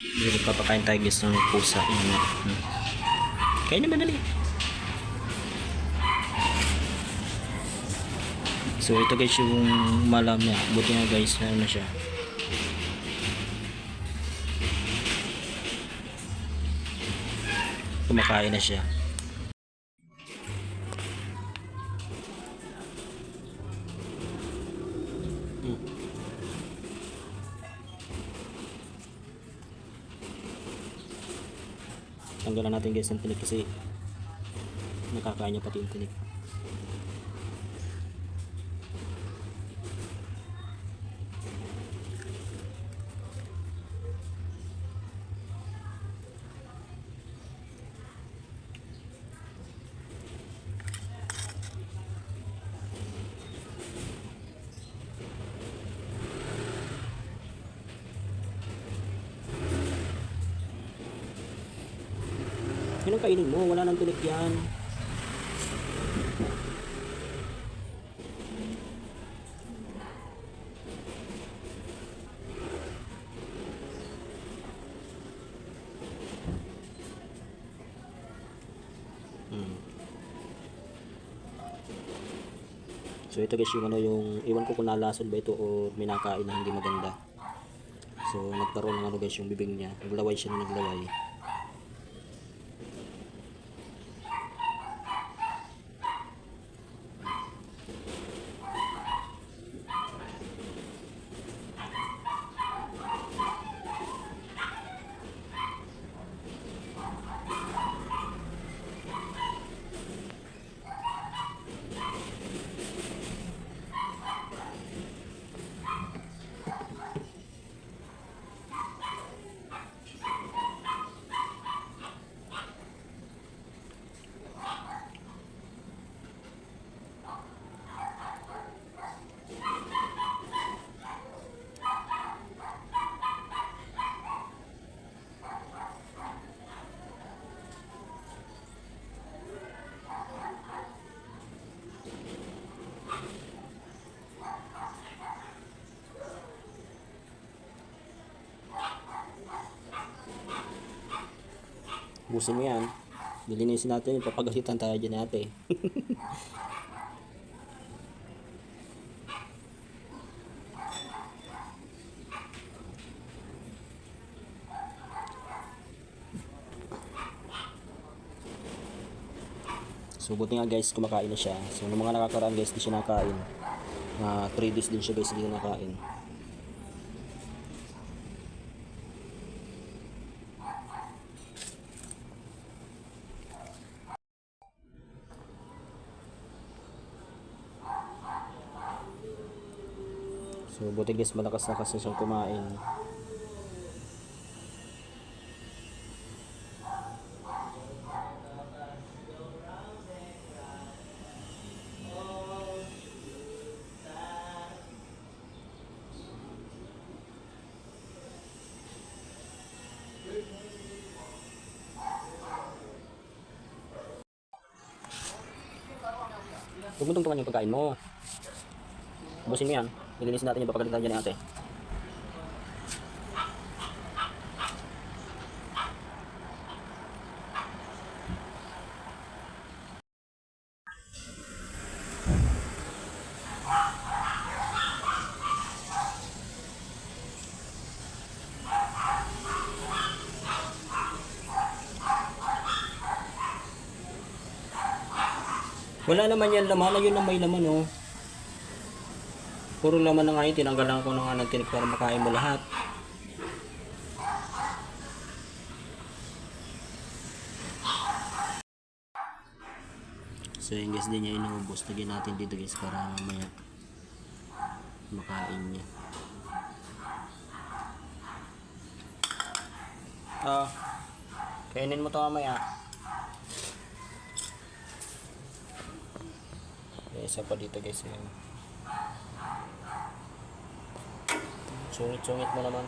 Hindi papakain tayo guys ng pusa. Hmm. Kaya naman dali. So ito guys yung malam niya. Buti nga guys na ano siya. Kumakain na siya. Tanggalan natin guys yung tinik kasi nakakain niya pati yung tinik. Yun ang kainin mo, wala nang tinik yan. Hmm. So ito guys yung ano yung iwan ko kung nalason ba ito o may nakain na hindi maganda. So nagkaroon ng ano guys yung bibig niya. Naglaway siya na naglaway. Busin mo yan. Dilinisin natin, papagalitan tayo dyan ate. so buti nga guys, kumakain na siya. So nung mga nakakaraan guys, di siya nakain. Mga 3 days din siya guys, hindi na nakain. So buti guys, malakas na kasi siyang kumain. Tumutung-tungan yung pagkain mo. Busin mo yan. Nilinisin natin yung papagalitan dyan ni ate. Wala naman yan laman. Ayun na may laman oh. Puro laman na nga yun. Tinanggalan ko na ng tinik para makain mo lahat. So yung guys din niya inuubos. Lagyan natin dito guys para mamaya makain niya. Ah, kainin mo to mamaya. May isa pa dito guys yun. Sungit-sungit mo naman.